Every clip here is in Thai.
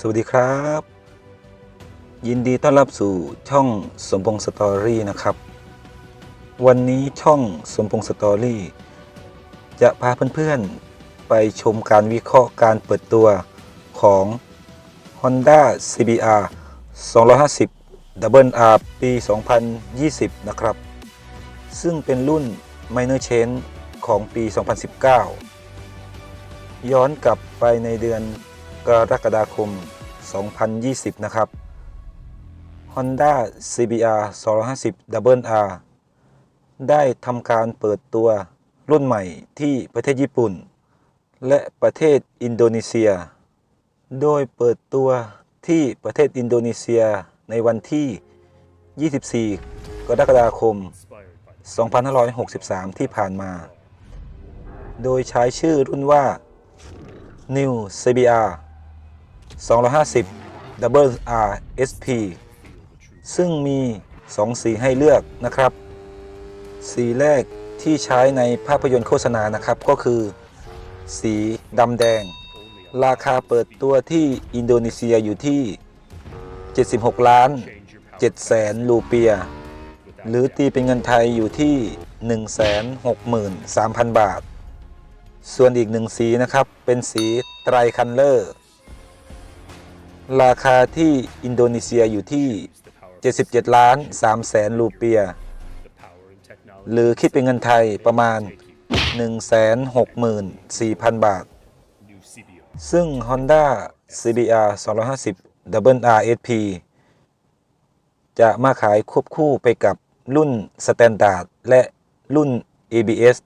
สวัสดีครับ ยินดีต้อนรับสู่ช่องสมพงษ์สตอรี่นะครับ วันนี้ช่องสมพงษ์สตอรี่จะพาเพื่อนๆ ไปชมการวิเคราะห์การเปิดตัวของ Honda CBR 250 Double R ปี 2020 นะครับ ซึ่งเป็นรุ่น Minor Change ของปี 2019 ย้อนกลับไปในเดือน กรกฎาคม 2020 นะครับ Honda CBR 250 Double R ได้ทำการเปิดตัวรุ่นใหม่ที่ประเทศญี่ปุ่น และประเทศอินโดนีเซีย โดยเปิดตัวที่ประเทศอินโดนีเซียในวันที่ 24 กรกฎาคม 2563 ที่ผ่านมา โดยใช้ชื่อรุ่นว่า New CBR 250 Double R SP ซึ่งมี 2 สีให้เลือกนะครับ สีแรกที่ใช้ในภาพยนตร์โฆษณานะครับก็คือ สีดำแดง ราคาเปิดตัวที่อินโดนีเซียอยู่ที่ 76 ล้าน 7 แสนรูเปีย หรือตีเป็นเงินไทยอยู่ที่ 163,000 บาท ส่วนอีกหนึ่งสีนะครับเป็นสีไตรคันเลอร์ ราคาที่อินโดนีเซียอยู่ที่ 77 ล้าน3แสนรูเปีย หรือคิดเป็นเงินไทยประมาณ 164,000 บาท ซึ่ง Honda CBR 250 Double RSP จะมาขายควบคู่ไปกับรุ่น Standard และรุ่น ABS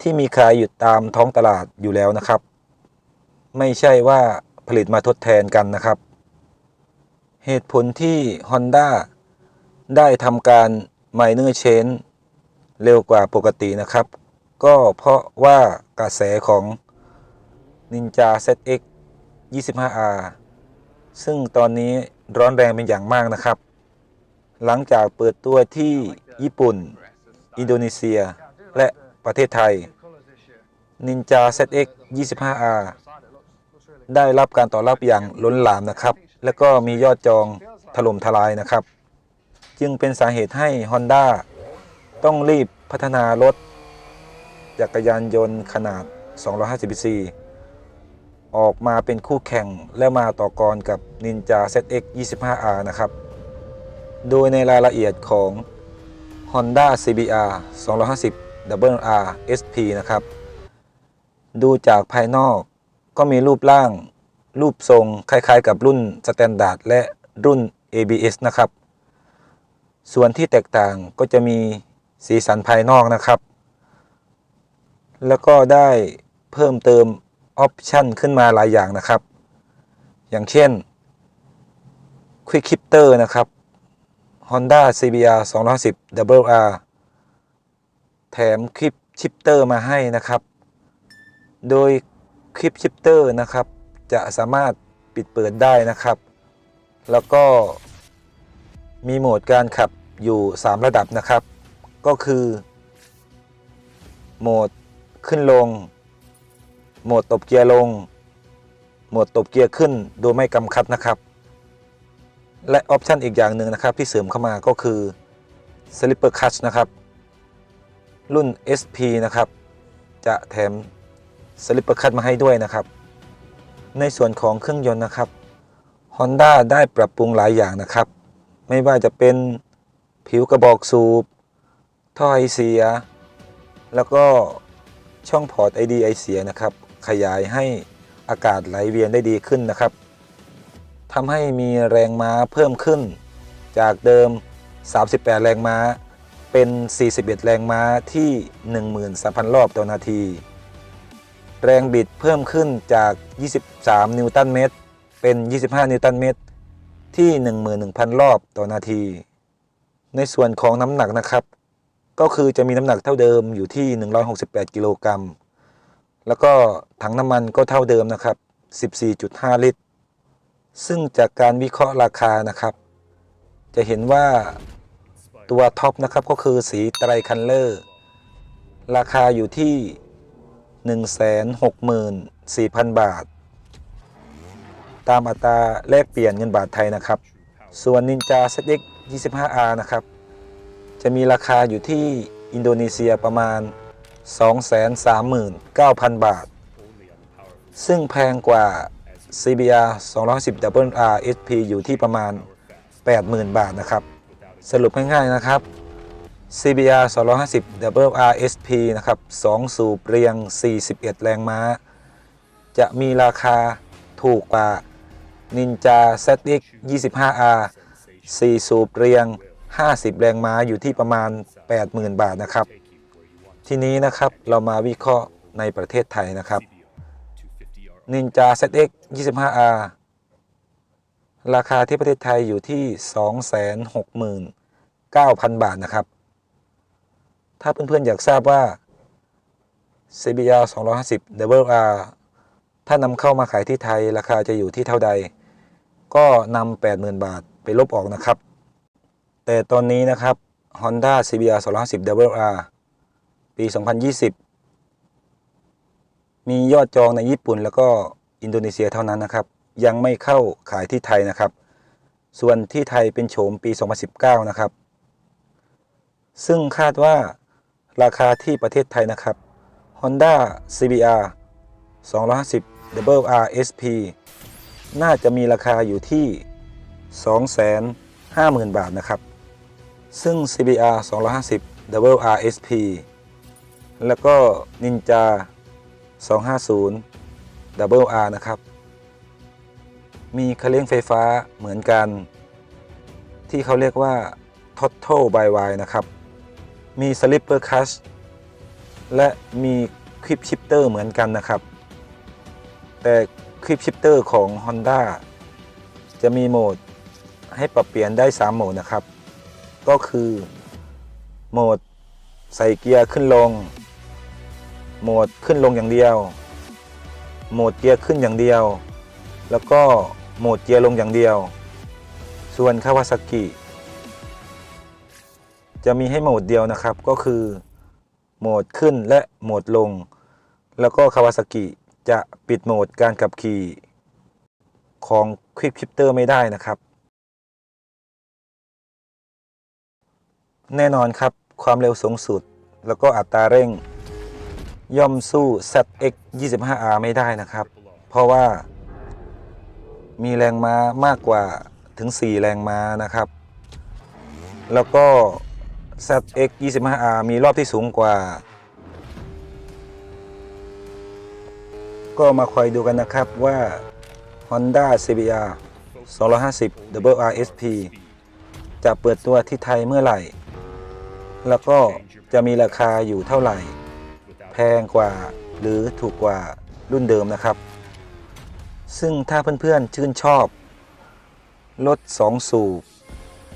ที่มีขายอยู่ตามท้องตลาดอยู่แล้วนะครับ ไม่ใช่ว่า ผลิตมาทดแทนกันนะครับ เหตุผลที่ Honda ได้ทำการ Minor Change เร็วกว่าปกตินะครับ ก็เพราะว่ากระแสของ Ninja ZX 25R ซึ่งตอนนี้ร้อนแรงเป็นอย่างมากนะครับ หลังจากเปิดตัวที่ญี่ปุ่น อินโดนีเซีย และประเทศไทย Ninja ZX 25R ได้รับการตอบรับอย่างล้นหลามนะครับ และก็มียอดจองถล่มทลายนะครับ จึงเป็นสาเหตุให้ Honda ต้องรีบพัฒนารถจักรยานยนต์ขนาด 250cc ออกมาเป็นคู่แข่งและมาต่อกรกับ Ninja ZX 25R นะครับ โดยในรายละเอียดของ Honda CBR 250 Double R SP นะครับ ดูจากภายนอก ก็มีรูปร่าง รูปทรงคล้ายๆ กับรุ่น Standard และรุ่น ABS นะครับ ส่วนที่แตกต่างก็จะมีสีสันภายนอกนะครับ แล้วก็ได้เพิ่มเติมออปชันขึ้นมาหลายอย่างนะครับ อย่างเช่น Quick Shifter นะครับ Honda CBR 210 Double R แถมคลิปชิปเตอร์มาให้นะครับ โดย คลิปชิปเตอร์นะครับ จะสามารถปิดเปิดได้นะครับ แล้วก็มีโหมดการขับอยู่ 3 ระดับนะครับ ก็คือ โหมดขึ้นลง โหมดตบเกียร์ลง โหมดตบเกียร์ขึ้นโดยไม่กำคัดนะครับ และออปชันอีกอย่างหนึ่งนะครับ ที่เสริมเข้ามาก็คือ Slipper Clutch นะครับ รุ่น SP นะครับ จะแถม Slipper Clutch มาให้ด้วยนะครับ ในส่วนของเครื่องยนต์นะครับ Honda ได้ปรับปรุงหลายอย่างนะครับ ไม่ว่าจะเป็นผิวกระบอกสูบ ท่อไอเสีย แล้วก็ช่องพอร์ต ID ไอเสียนะครับ ขยายให้อากาศไหลเวียนได้ดีขึ้นนะครับทำให้มีแรงม้าเพิ่มขึ้น จากเดิม 38 แรงม้า เป็น 41 แรงม้าที่ 13,000 รอบต่อนาที แรงบิดเพิ่มขึ้นจาก 23 นิวตันเมตร เป็น 25 นิวตันเมตร ที่ 11,000 รอบต่อนาที ในส่วนของน้ำหนักนะครับ ก็คือจะมีน้ำหนักเท่าเดิมอยู่ที่ 168 กิโลกรัม แล้วก็ถังน้ำมันก็เท่าเดิมนะครับ 14.5 ลิตร ซึ่งจากการวิเคราะห์ราคานะครับ จะเห็นว่าตัวท็อปนะครับก็คือสีไตรคันเลอร์ ราคาอยู่ที่ 164,000 บาท ตามอัตราแลกเปลี่ยนเงินบาทไทยนะครับ ส่วน Ninja ZX 25R นะครับ จะมีราคาอยู่ที่อินโดนีเซียประมาณ 239,000 บาท ซึ่งแพงกว่า CBR 210 WR SP อยู่ที่ประมาณ 80,000 บาทนะครับ สรุปง่ายๆนะครับ CBR 250 WR SP นะครับ2สูบเรียง 41 แรงม้า จะมีราคาถูกกว่า Ninja ZX 25R 4 สูบเรียง 50 แรงม้าอยู่ที่ประมาณ 80,000 บาทนะครับ ทีนี้นะครับเรามาวิเคราะห์ในประเทศไทยนะครับ Ninja ZX 25R ราคาที่ประเทศไทยอยู่ที่ 269,000 บาทนะครับ ถ้าเพื่อนๆอยากทราบว่า CBR 250 WR ถ้านำเข้ามาขายที่ไทยราคาจะอยู่ที่เท่าใด ก็นำ 80,000 บาทไปลบออกนะครับ แต่ตอนนี้นะครับ Honda CBR 250 WR ปี 2020 มียอดจองในญี่ปุ่นแล้วก็อินโดนีเซียเท่านั้นนะครับ ยังไม่เข้าขายที่ไทยนะครับ ส่วนที่ไทยเป็นโฉมปี 2019 นะครับ ซึ่งคาดว่า ราคาที่ประเทศไทยนะครับ Honda CBR 250 WR SP น่าจะมีราคาอยู่ที่ 250,000 บาทนะครับ ซึ่ง CBR 250 WR SP แล้วก็ Ninja 250 WR นะครับ มีคันเร่งไฟฟ้าเหมือนกัน ที่เขาเรียกว่า Total by Y นะครับ มี Slipper Clutch และมี Quick Shifter เหมือนกันนะครับ แต่ Quick Shifter ของ Honda จะมีโหมดให้ปรับเปลี่ยนได้ 3 โหมดนะครับ ก็คือโหมดใส่เกียร์ขึ้นลง โหมดขึ้นลงอย่างเดียว โหมดเกียร์ขึ้นอย่างเดียว แล้วก็โหมดเกียร์ลงอย่างเดียว ส่วนคาวาซากิ จะมีให้โหมดเดียวนะครับ ก็คือโหมดขึ้นและโหมดลง แล้วก็คาวาซากิจะปิดโหมดการขับขี่ของ Quick Shifter ไม่ได้นะครับ แน่นอนครับความเร็วสูงสุด แล้วก็อัตราเร่ง ย่อมสู้ ZX 25R ไม่ได้นะครับ เพราะว่า มีแรงม้ามากกว่าถึง 4 แรงม้านะครับ แล้วก็ ZX 25R มีรอบที่สูงกว่า ก็มาคอยดูกันนะครับว่า Honda CBR 250 WRSP จะเปิดตัวที่ไทยเมื่อไหร่ แล้วก็จะมีราคาอยู่เท่าไหร่ แพงกว่าหรือถูกกว่ารุ่นเดิมนะครับ ซึ่งถ้าเพื่อนๆชื่นชอบ รถ 2 สูบ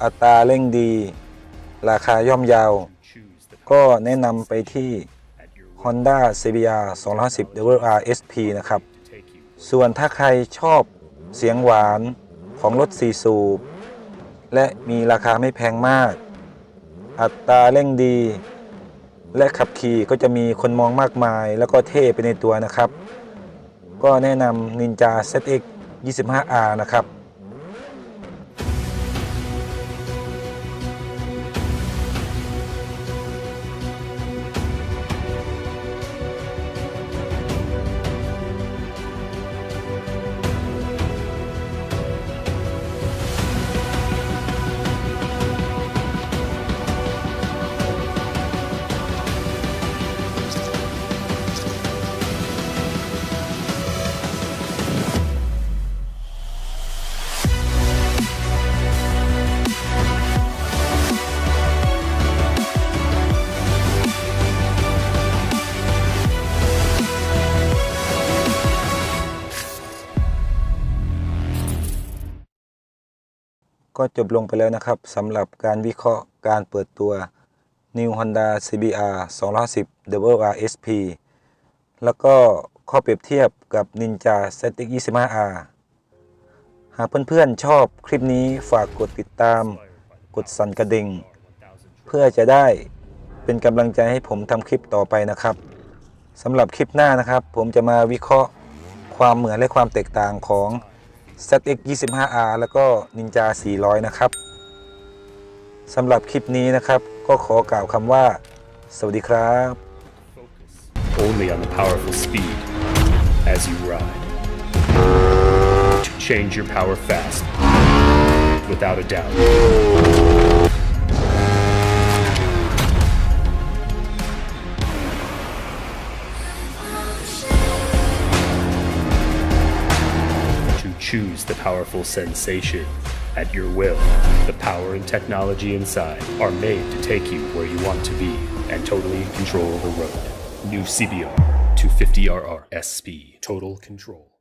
อัตราเร่งดี ราคาย่อมยาว ก็แนะนำไปที่ Honda CBR 210 WR SP นะครับ ส่วนถ้าใครชอบเสียงหวานของรถ4สูบ และมีราคาไม่แพงมาก อัตราเร่งดี และขับขี่ก็จะมีคนมองมากมาย แล้วก็เท่ไปในตัวนะครับ ก็แนะนำ Ninja ZX 25R นะครับ ก็จบลงไปแล้วนะครับสำหรับการวิเคราะห์การเปิดตัว New Honda CBR 210 WRSP แล้วก็ข้อเปรียบเทียบกับ Ninja ZX 25R หากเพื่อนๆชอบคลิปนี้ฝากกดติดตาม กดสั่นกระดิ่ง เพื่อจะได้เป็นกำลังใจให้ผมทำคลิปต่อไปนะครับสำหรับคลิปหน้านะครับ ผมจะมาวิเคราะห์ความเหมือนและความแตกต่างของ ZX 25R แล้วก็ Ninja 400 นะครับสำหรับคลิปนี้นะครับ ก็ขอกล่าวคำว่า สวัสดีครับ only on the powerful speed as you ride. To change your power fast, without a doubt. Choose the powerful sensation at your will. The power and technology inside are made to take you where you want to be and totally control the road. New CBR 250RR SP Total Control.